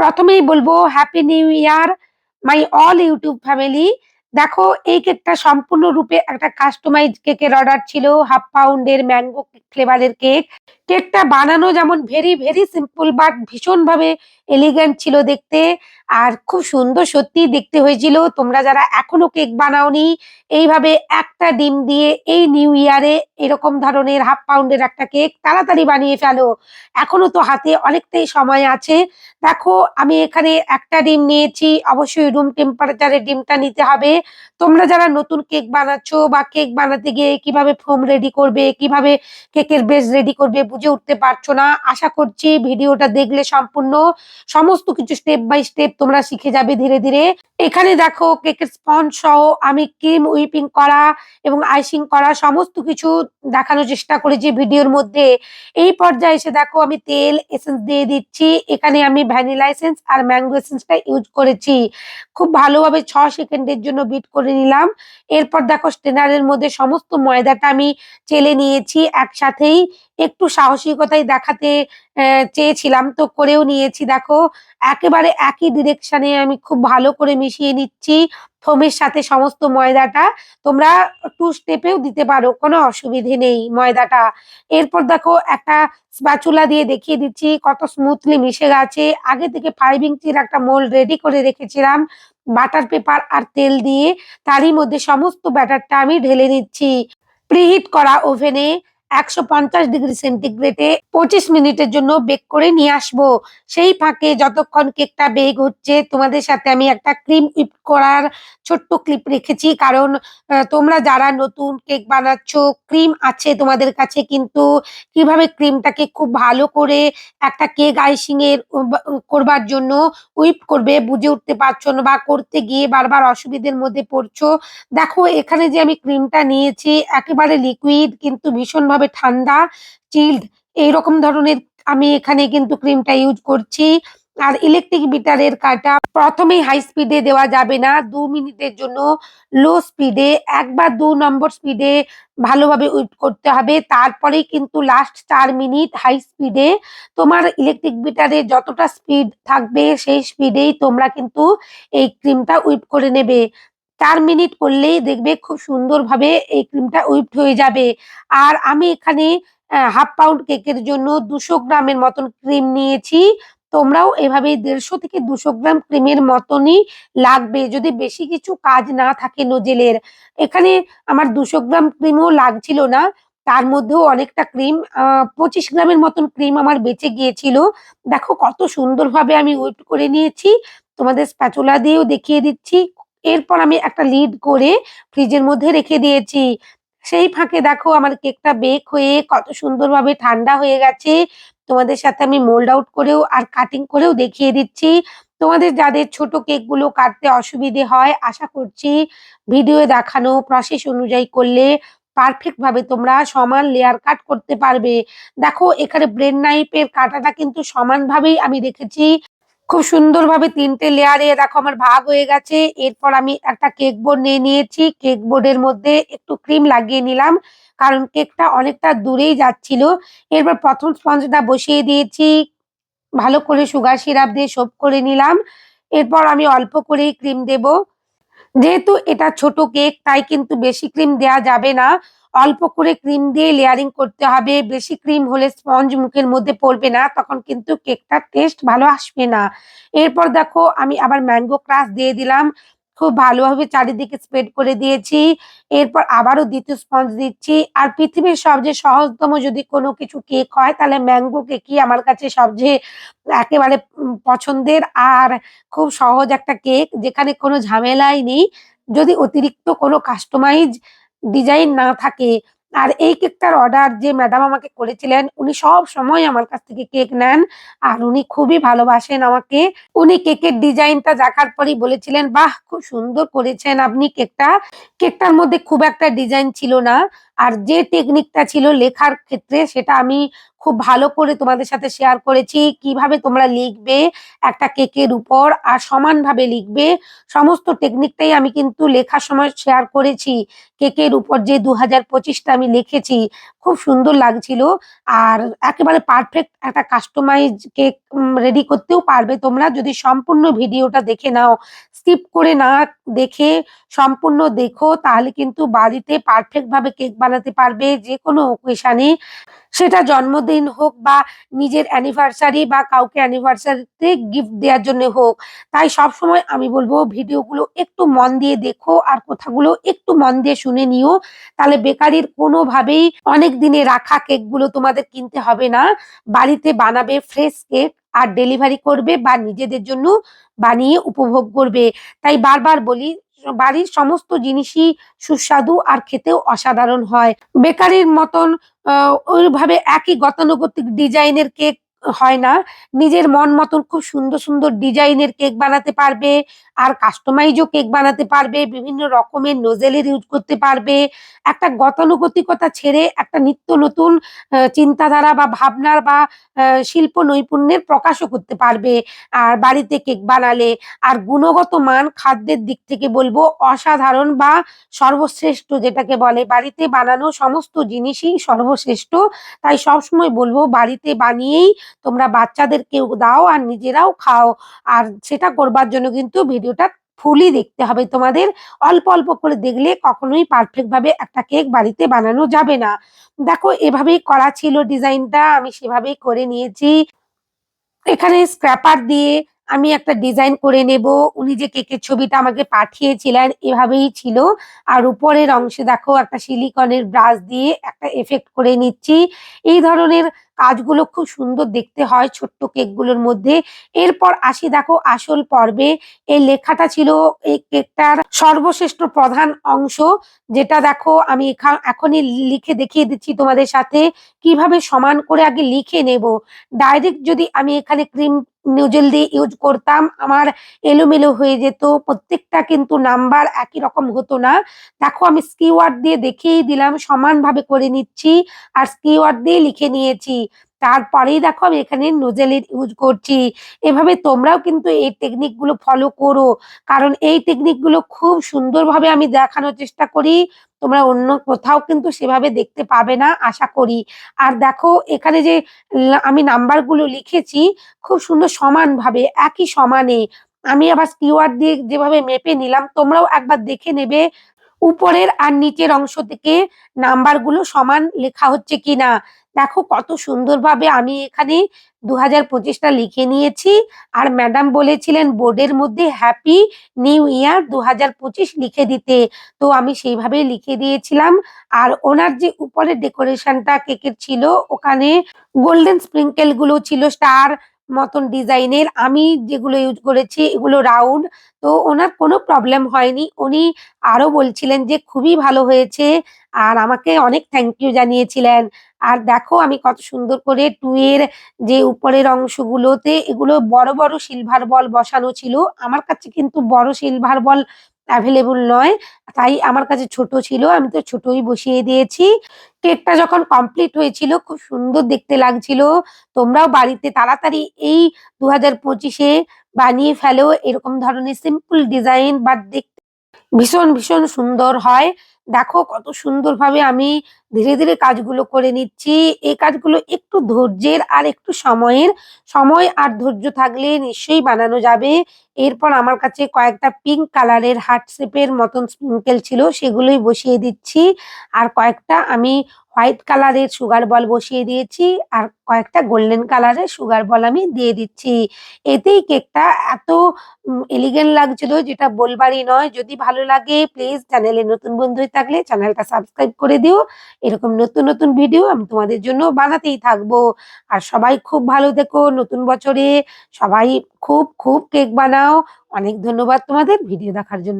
প্রথমেই বলব happy new year my all YouTube family দেখো, এই কেকটা সম্পূর্ণরূপে একটা কাস্টমাইজ কেকের অর্ডার ছিল হাফ পাউন্ডের ম্যাঙ্গো ফ্লেভারের কেক কেকটা বানানো যেমন ভেরি ভেরি সিম্পল বাট ভীষণভাবে এলিগেন্ট ছিল দেখতে। আর খুব সুন্দর সত্যি দেখতে হয়েছিল। তোমরা যারা এখনও কেক বানাওনি, এইভাবে একটা ডিম দিয়ে এই নিউ ইয়ারে এরকম ধরনের হাফ পাউন্ডের একটা কেক তাড়াতাড়ি বানিয়ে ফেলো। এখনও তো হাতে অনেকটাই সময় আছে। দেখো, আমি এখানে একটা ডিম নিয়েছি। অবশ্যই রুম টেম্পারেচারের ডিমটা নিতে হবে। তোমরা যারা নতুন কেক বানাচ্ছো বা কেক বানাতে গিয়ে কীভাবে ফোম রেডি করবে, কীভাবে কেকের বেস রেডি করবে বুঝে উঠতে পারছ না। আশা করছি ভিডিওটা দেখলে সম্পূর্ণ সমস্ত কিছু স্টেপ বাই স্টেপ তোমরা শিখে যাবে ধীরে ধীরে। এখানে দেখো কেকের স্পঞ্জ সহ আমি ক্রিম উইপিং করা এবং আইসিং করা সমস্ত কিছু দেখানোর চেষ্টা করেছি ভিডিওর মধ্যে। এই পর্যায়ে এসে দেখো আমি তেল এসেন্স দিয়ে দিচ্ছি। এখানে আমি ভ্যানিলা এসেন্স আর ম্যাঙ্গো এসেন্সটা ইউজ করেছি। খুব ভালোভাবে ছ সেকেন্ডের জন্য বিট করে নিলাম। এরপর দেখো স্টেনারের মধ্যে সমস্ত ময়দাটা আমি চেলে নিয়েছি একসাথেই। একটু সাহসিকতাই দেখাতে চেয়েছিলাম। তো করেও নিয়েছি। দেখো, একেবারে একই ডিরেকশনে আমি খুব ভালো করে মিশিয়ে নিচ্ছি ফোমের সাথে সমস্ত ময়দাটা। তোমরা টু স্টেপেও দিতে পারো, কোনো অসুবিধে নেই ময়দাটা। এরপর দেখো, একটা স্প্যাচুলা দিয়ে দেখিয়ে দিচ্ছি, কত স্মুথলি মিশে গেছে। আগে থেকে ফাইভ ইঞ্চির একটা মোল রেডি করে রেখেছিলাম বাটার পেপার আর তেল দিয়ে। তারই মধ্যে সমস্ত ব্যাটারটা আমি ঢেলে নিচ্ছি। প্রিহিট করা ওভেনে একশো পঞ্চাশ ডিগ্রি সেন্টিগ্রেডে পঁচিশ মিনিটের জন্য বেক করে নিয়ে আসব। সেই ফাঁকে যতক্ষণ কেকটা বেক হচ্ছে, তোমাদের সাথে আমি একটা ক্রিম উইপ করার ছোট্ট ক্লিপ রেখেছি। কারণ তোমরা যারা নতুন কেক বানাচ্ছ, ক্রিম আছে তোমাদের কাছে, কিন্তু কীভাবে ক্রিমটাকে খুব ভালো করে একটা কেক আইসিং এর করবার জন্য উইপ করবে, বুঝে উঠতে পারছ না বা করতে গিয়ে বারবার অসুবিধের মধ্যে পড়ছো, দেখো এখানে যে আমি ক্রিমটা নিয়েছি, একেবারে লিকুইড কিন্তু ভীষণভাবে ঠান্ডা চিল্ড এইরকম ধরনের আমি এখানে কিন্তু ক্রিমটা ইউজ করছি। আর ইলেকট্রিক বিটারের কাটা প্রথমেই হাই স্পিডে দেওয়া যাবে না, দু মিনিটের জন্য লো স্পিডে এক বা দু নম্বর স্পিডে ভালোভাবে উইট করতে হবে। তারপরেই কিন্তু লাস্ট চার মিনিট হাই স্পিডে তোমার ইলেকট্রিক বিটারে যতটা স্পিড থাকবে সেই স্পিডেই তোমরা কিন্তু এই ক্রিমটা উইট করে নেবে। চার মিনিট করলেই দেখবে খুব সুন্দরভাবে এই ক্রিমটা উইপড হয়ে যাবে। আর আমি এখানে হাফ পাউন্ড কেকের জন্য দুশো গ্রামের মতন ক্রিম নিয়েছি। তোমরাও এভাবে দেড়শো থেকে দুশো গ্রাম ক্রিমের মতনই লাগবে। যদি বেশি কিছু কাজ না থাকে নোজেলের, এখানে আমার দুশো গ্রাম ক্রিমও লাগছিল না। তার মধ্যেও অনেকটা ক্রিম পঁচিশ গ্রামের মতন ক্রিম আমার বেঁচে গিয়েছিল। দেখো কত সুন্দরভাবে আমি ওয়েট করে নিয়েছি। তোমাদের স্প্যাচুলা দিয়েও দেখিয়ে দিচ্ছি। এরপর আমি একটা লিড করে ফ্রিজের মধ্যে রেখে দিয়েছি। সেই ফাঁকে দেখো আমার কেকটা বেক হয়ে কত সুন্দরভাবে ঠান্ডা হয়ে গেছে। তোমাদের সাথে আমি মোল্ড আউট করেও আর কাটিং করেও দেখিয়ে দিচ্ছি। তোমাদের যাদের ছোট কেকগুলো কাটতে অসুবিধে হয়, আশা করছি ভিডিও দেখানো প্রসেস অনুযায়ী করলে পারফেক্ট ভাবে তোমরা সমান লেয়ার কাট করতে পারবে। দেখো, এখানে ব্রেন নাইফের কাটাটা কিন্তু সমানভাবেই আমি রেখেছি খুব সুন্দরভাবে তিনটে লেয়ারে দেখো আমার ভাগ হয়ে গেছে। এরপর আমি একটা কেক বোর্ড নিয়ে নিয়েছি। কেক বোর্ডের মধ্যে একটু ক্রিম লাগিয়ে নিলাম, কারণ কেকটা অনেকটা দূরেই যাচ্ছিল। এরপর প্রথম স্পঞ্জটা বসিয়ে দিয়েছি। ভালো করে সুগার সিরাপ দিয়ে সোপ করে নিলাম। এরপর আমি অল্প করেই ক্রিম দেব। যেহেতু এটা ছোট কেক তাই কিন্তু বেশি ক্রিম দেয়া যাবে না। অল্প করে ক্রিম দিয়ে লেয়ারিং করতে হবে। বেশি ক্রিম হলে স্পঞ্জ মুখের মধ্যে পড়বে না, তখন কিন্তু কেকটার টেস্ট ভালো আসবে না। এরপর দেখো, আমি আবার ম্যাঙ্গো ক্রাশ দিয়ে দিলাম। খুব ভালোভাবে চারিদিকে স্প্রেড করে দিয়েছি। এরপর আবারও দ্বিতীয় স্পঞ্জ দিচ্ছি। আর পৃথিবীর সবচেয়ে সহজতম যদি কোনো কিছু কেক হয়, তাহলে ম্যাঙ্গো কেকই আমার কাছে সবচেয়ে একেবারে পছন্দের আর খুব সহজ একটা কেক যেখানে কোনো ঝামেলাই নেই। যদি অতিরিক্ত কোনো কাস্টমাইজ ডিজাইন না থাকে আর এই কেকটার অর্ডার যে ম্যাডাম আমাকে করেছিলেন, উনি সব সময় আমার কাছ থেকে কেক নেন আর উনি খুবই ভালোবাসেন আমাকে। উনি কেকের ডিজাইনটা দেখার পরই বলেছিলেন, বাহ, খুব সুন্দর করেছেন আপনি কেকটা। কেকটার মধ্যে খুব একটা ডিজাইন ছিল না। আর যে টেকনিকটা ছিল লেখার ক্ষেত্রে সেটা আমি খুব ভালো করে তোমাদের সাথে শেয়ার করেছি। কীভাবে তোমরা লিখবে, একটা কেকের উপর আর সমানভাবে লিখবে, সমস্ত টেকনিকটাই আমি কিন্তু লেখার সময় শেয়ার করেছি। কেকের উপর যে দু হাজার পঁচিশটা আমি লিখেছি, খুব সুন্দর লাগছিল। আর একেবারে পারফেক্ট একটা কাস্টমাইজ কেক রেডি করতেও পারবে তোমরা। যদি সম্পূর্ণ ভিডিওটা দেখে নাও স্কিপ করে না দেখে সম্পূর্ণ দেখো, তাহলে কিন্তু বাড়িতে পারফেক্ট ভাবে কেক বানাতে পারবে যে কোনো ওকেশানে সেটা জন্মদিন হোক বা নিজের অ্যানিভার্সারি বা কাউকে অ্যানিভার্সারিতে গিফট দেওয়ার জন্য হোক। তাই সব সময় আমি বলব ভিডিওগুলো একটু মন দিয়ে দেখো আর কথাগুলো একটু মন দিয়ে শুনে নিও। তাহলে বেকারির কোনোভাবেই অনেক দিনে রাখা কেকগুলো তোমাদের কিনতে হবে না। বাড়িতে বানাবে ফ্রেশ কেক আর ডেলিভারি করবে বা নিজেদের জন্য বানিয়ে উপভোগ করবে। তাই বারবার বলি, বাড়ির সমস্ত জিনিসই সুস্বাদু আর খেতেও অসাধারণ হয়। বেকারির মতন ওইভাবে একই গতানুগতিক ডিজাইনের কেক হয় না। নিজের মন মতন খুব সুন্দর সুন্দর ডিজাইনের কেক বানাতে পারবে আর কাস্টমাইজও কেক বানাতে পারবে, বিভিন্ন রকমের নোজেলের ইউজ করতে পারবে। একটা গতানুগতিকতা ছেড়ে একটা নিত্য নতুন চিন্তাধারা বা ভাবনার বা শিল্প নৈপুণ্যের প্রকাশও করতে পারবে। আর বাড়িতে কেক বানালে আর গুণগত মান খাদ্যের দিক থেকে বলব অসাধারণ বা সর্বশ্রেষ্ঠ যেটাকে বলে। বাড়িতে বানানো সমস্ত জিনিসই সর্বশ্রেষ্ঠ। তাই সবসময় বলব বাড়িতে বানিয়েই তোমরা বাচ্চাদেরকেও দাও আর নিজেরাও খাও। আর সেটা করবার জন্য কিন্তু ভিডিওটা ফুলই দেখতে হবে তোমাদের। অল্প অল্প করে দেখলে কখনোই পারফেক্ট ভাবে একটা কেক বাড়িতে বানানো যাবে না। দেখো, এভাবেই করা ছিল ডিজাইনটা আমি সেভাবেই করে নিয়েছি। এখানে স্ক্র্যাপার দিয়ে আমি একটা ডিজাইন করে নেব। উনি যে কেকের ছবিটা আমাকে পাঠিয়েছিলেন, এভাবেই ছিল। আর উপরের অংশে দেখো একটা সিলিকনের ব্রাশ দিয়ে একটা এফেক্ট করে নিচ্ছি। এই ধরনের কাজগুলো খুব সুন্দর দেখতে হয় ছোট্ট কেকগুলোর মধ্যে। এরপর আসি দেখো আসল পর্বে। এই লেখাটা ছিল এই কেকটার সর্বশ্রেষ্ঠ প্রধান অংশ, যেটা দেখো আমি এখা- এখনই লিখে দেখিয়ে দিচ্ছি তোমাদের সাথে। কীভাবে সমান করে আগে লিখে নেব? ডাইরেক্ট যদি আমি এখানে ক্রিম নোজেল দিয়ে ইউজ করতাম, আমার এলোমেলো হয়ে যেত, প্রত্যেকটা কিন্তু নাম্বার একই রকম হতো না। দেখো আমি স্কিওয়ার্ড দিয়ে দেখেই দিলাম, সমানভাবে করে নিচ্ছি আর স্কিওয়ার্ড দিয়ে লিখে নিয়েছি। তারপরেই দেখো আমি এখানে নোজেলের ইউজ করছি। এভাবে তোমরাও কিন্তু এই টেকনিকগুলো ফলো করো। কারণ এই টেকনিকগুলো খুব সুন্দরভাবে আমি দেখানোর চেষ্টা করি। তোমরা অন্য কোথাও কিন্তু সেভাবে দেখতে পাবে না, আশা করি। আর দেখো, এখানে যে আমি নাম্বারগুলো লিখেছি, খুব সুন্দর সমানভাবে, একই সমানে। আমি আবার স্টিওয়ার্ড দিয়ে যেভাবে মেপে নিলাম, তোমরাও একবার দেখে নেবে উপরের আর নিচের অংশ থেকে নাম্বারগুলো সমান লেখা হচ্ছে কিনা। দেখো কত সুন্দরভাবে আমি এখানে দু হাজার পঁচিশটা লিখে নিয়েছি। আর ম্যাডাম বলেছিলেন, বোর্ডের মধ্যে হ্যাপি নিউ ইয়ার দু হাজার পঁচিশ লিখে দিতে। তো আমি সেইভাবেই লিখে দিয়েছিলাম। আর ওনার যে উপরের ডেকোরেশনটা কেকের ছিল, ওখানে গোল্ডেন স্প্রিঙ্কেলগুলো ছিল, স্টার মতন ডিজাইনের। আমি যেগুলো ইউজ করেছি, এগুলো রাউন্ড। তো ওনার কোনো প্রবলেম হয়নি। উনি আরও বলছিলেন যে, খুবই ভালো হয়েছে। আর আমাকে অনেক থ্যাংক ইউ জানিয়েছিলেন। আর দেখো আমি কত সুন্দর করে টু এর যে উপরের অংশগুলোতে এগুলো বড় বড় সিলভার বল বসানো ছিল। আমার কাছে কিন্তু বড় সিলভার বল অ্যাভেলেবল নয়, তাই আমার কাছে ছোট ছিল, আমি তো ছোটই বসিয়ে দিয়েছি। কেকটা যখন কমপ্লিট হয়েছিল, খুব সুন্দর দেখতে লাগছিল। তোমরাও বাড়িতে তাড়াতাড়ি এই দু হাজার পঁচিশে বানিয়ে ফেলো, এরকম ধরনের সিম্পল ডিজাইন বা দেখতে ভীষণ ভীষণ সুন্দর হয়। দেখো কত সুন্দরভাবে আমি ধীরে ধীরে কাজগুলো করে নিচ্ছি। এই কাজগুলো একটু ধৈর্যের আর একটু সময়ের। সময় আর ধৈর্য থাকলে নিশ্চয়ই বানানো যাবে। এরপর আমার কাছে কয়েকটা পিঙ্ক কালারের হার্ট শেপের মতন স্প্রিঙ্কেল ছিল, সেগুলোই বসিয়ে দিচ্ছি। আর কয়েকটা আমি হোয়াইট কালারের সুগার বল বসিয়ে দিয়েছি আর কয়েকটা গোল্ডেন কালারের সুগার বল আমি দিয়ে দিচ্ছি। এতেই কেকটা এত এলিগেন্ট লাগছিল যেটা বলবারই নয়। যদি ভালো লাগে প্লিজ চ্যানেলে নতুন বন্ধু থাকলে চ্যানেলটা সাবস্ক্রাইব করে দিও। এরকম নতুন নতুন ভিডিও আমি তোমাদের জন্য বানাতেই থাকব। আর সবাই খুব ভালো থেকো নতুন বছরে। সবাই খুব খুব কেক বানাও। অনেক ধন্যবাদ তোমাদের ভিডিও দেখার জন্য।